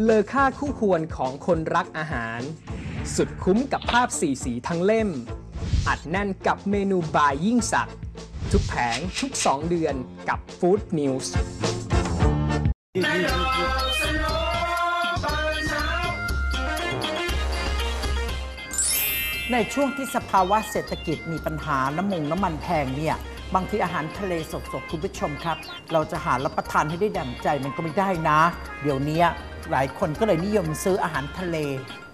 เลอค่าคู่ควรของคนรักอาหาร สุดคุ้มกับภาพสีสีทั้งเล่ม อัดแน่นกับเมนูบายยิ่งสักดิ์ทุกแผงทุก 2 เดือนกับ Food News ในช่วงที่สภาวะเศรษฐกิจมีปัญหาน้ำมงน้ำมันแพงเนี่ยบางทีอาหารทะเลสดๆ คุณผู้ชมครับ เราจะหารับประทานให้ได้ดั่งใจมันก็ไม่ได้นะ เดี๋ยวนี้ หลายคนก็เลยนิยมซื้ออาหารทะเล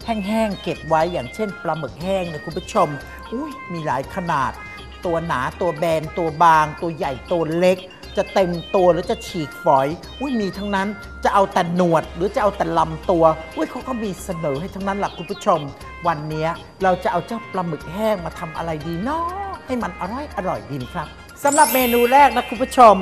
แห้งๆเก็บไว้อย่างเช่นปลาหมึกแห้งนะคุณผู้ชมอุ้ยมีหลายขนาด ตัวหนาตัวแบนตัวบาง ตัวใหญ่ตัวเล็ก จะเต็มตัวหรือจะฉีกฝอยอุ้ยมีทั้งนั้นจะเอาแต่หนวดหรือจะเอาแต่ลำตัวอุ้ยเขาก็มีเสนอให้ทั้งนั้นหลักคุณผู้ชม วันนี้เราจะเอาเจ้าปลาหมึกแห้งมาทำอะไรดีเนาะให้มันอร่อยอร่อยดีครับสำหรับเมนูแรกนะคุณผู้ชม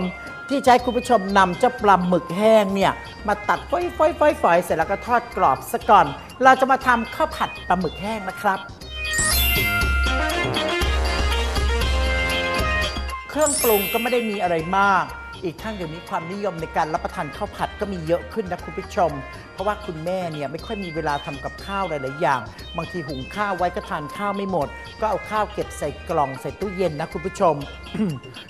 ที่จะให้คุณผู้ชมนำเจ้าปลาหมึกแห้งเนี่ยมาตัดฝอยฝอยฝอยฝอยเสร็จแล้วก็ทอดกรอบซะก่อน เราจะมาทำข้าวผัดปลาหมึกแห้งนะครับ เครื่องปรุงก็ไม่ได้มีอะไรมาก อีกทั้งเดี๋ยวนี้ความนิยมในการรับประทานข้าวผัดก็มีเยอะขึ้นนะคุณผู้ชม เพราะว่าคุณแม่เนี่ยไม่ค่อยมีเวลาทำกับข้าวหลายๆอย่าง บางทีหุงข้าวไว้ก็ทานข้าวไม่หมด ก็เอาข้าวเก็บใส่กล่องใส่ตู้เย็นนะคุณผู้ชม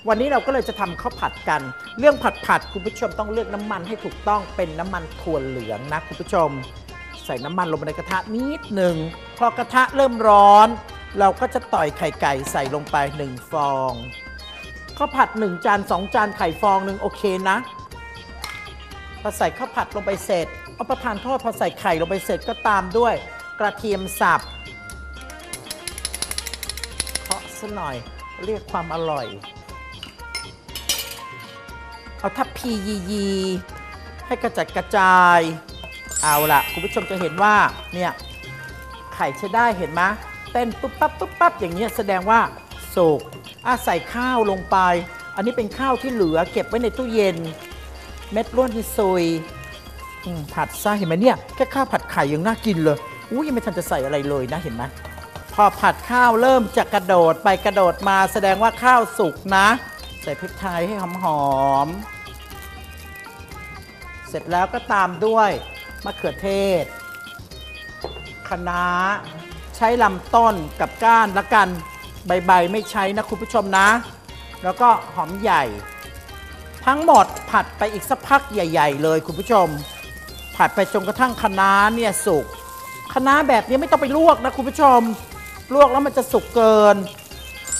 วันนี้เราก็เลยจะทำข้าวผัดกัน เรื่องผัดผัดคุณผู้ชมต้องเลือกน้ำมันให้ถูกต้องเป็นน้ำมันถั่วเหลืองนะคุณผู้ชม ใส่น้ำมันลงไปในกระทะนิดหนึ่งพอกระทะเริ่มร้อน เราก็จะต่อยไข่ไก่ใส่ลงไปหนึ่งฟอง ข้าวผัดหนึ่งจานสองจานไข่ฟองหนึ่งโอเคนะพอใส่ข้าวผัดลงไปเสร็จเอาประทานโทษพอใส่ไข่ลงไปเสร็จก็ตามด้วย กระเทียมสับเคาะซะหน่อยเรียกความอร่อย เอาทัพพียียีให้กระจัดกระจาย เอาละคุณผู้ชมจะเห็นว่าเนี่ยไข่ใช้ได้เห็นไหมเต้นปุ๊บปั๊บปุ๊บปั๊บอย่างเงี้แสดงว่าสุก อะใส่ข้าวลงไป อันนี้เป็นข้าวที่เหลือเก็บไว้ในตู้เย็น เม็ดร่วนที่ซุยอืมผัดซะเห็นไหมเนี่ยแค่ข้าวผัดไข่ยังน่ากินเลยอุ้ยยังไม่ทันจะใส่อะไรเลยนะเห็นไหมพอผัดข้าวเริ่มจะกระโดดไปกระโดดมาแสดงว่าข้าวสุกนะ ใส่พริกไทยให้หอมๆเสร็จแล้วก็ตามด้วยมะเขือเทศคะน้าใช้ลำต้นกับก้านละกัน ใบๆไม่ใช้นะคุณผู้ชมนะ แล้วก็หอมใหญ่ ทั้งหมดผัดไปอีกสักพักใหญ่ ๆ เลยคุณผู้ชม ผัดไปจนกระทั่งคะน้าเนี่ยสุกคะน้าแบบนี้ไม่ต้องไปลวกนะคุณผู้ชม ลวกแล้วมันจะสุกเกิน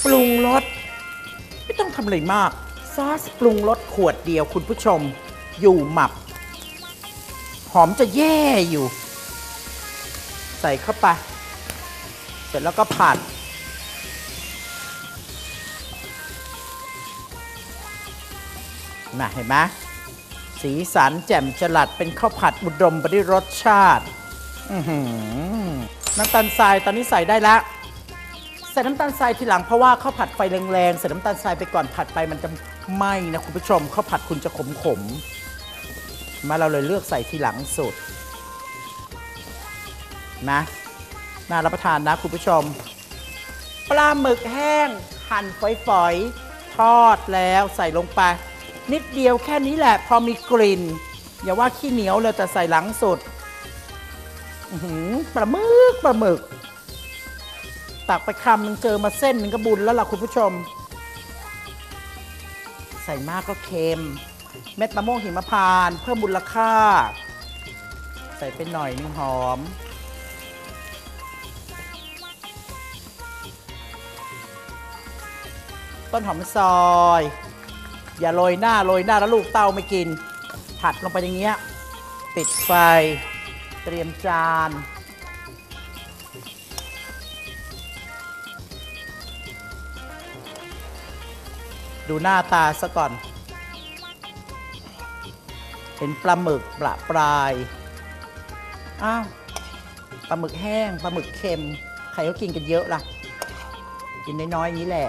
ปรุงรสไม่ต้องทำอะไรมาก ซอสปรุงรสขวดเดียวคุณผู้ชม อยู่หมับ หอมจะแย่อยู่ ใส่เข้าไป เสร็จแล้วก็ผัด น่ะเห็นไหมสีสันแจ่มจรัสเป็นข้าวผัดอุดมไปด้วยรสชาติน้ำตาลทรายตอนนี้ใส่ได้แล้วใส่น้ำตาลทรายทีหลังเพราะว่าข้าวผัดไฟแรงๆใส่น้ำตาลทรายไปก่อนผัดไปมันจะไหม้นะคุณผู้ชมข้าวผัดคุณจะขมๆมาเราเลยเลือกใส่ทีหลังสุดนะน่ารับประทานนะคุณผู้ชม ปลาหมึกแห้งหั่นฝอยๆ ทอดแล้วใส่ลงไป นิดเดียวแค่นี้แหละ พอมีกลิ่น อย่าว่าขี้เหนียวเลยแต่ใส่หลังสุดปลาหมึกปลาหมึก ตักไปคำหนึงเจอมาเส้นหนึ่งก็บุญแล้วล่ะคุณผู้ชม ใส่มากก็เค็ม เม็ดมะม่วงหิมพานต์เพิ่มมูลค่า ใส่ไปหน่อยหนึงหอมต้นหอมซอย อย่าโรยหน้าโรยหน้าแล้วลูกเต้าไม่กิน ผัดลงไปอย่างเงี้ยปิดไฟ เตรียมจาน ดูหน้าตาซะก่อน เห็นปลาหมึกปลาปลายอ้าวปลาหมึกแห้งปลาหมึกเค็ม ใครเขากินกันเยอะล่ะ กินน้อยๆอย่างนี้แหละ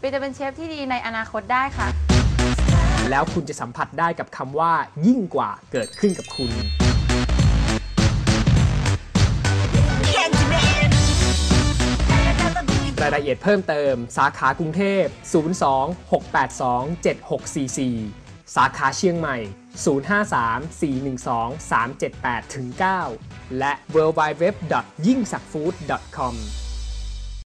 ปีจะเป็นเชฟที่ดีในอนาคตได้ค่ะ แล้วคุณจะสัมผัสได้กับคำว่า ยิ่งกว่าเกิดขึ้นกับคุณ รายละเอียดเพิ่มเติม สาขากรุงเทพ 02-682-7644 สาขาเชียงใหม่ 053-412-378-9 และ w w w y i n g s a k f o o d c o m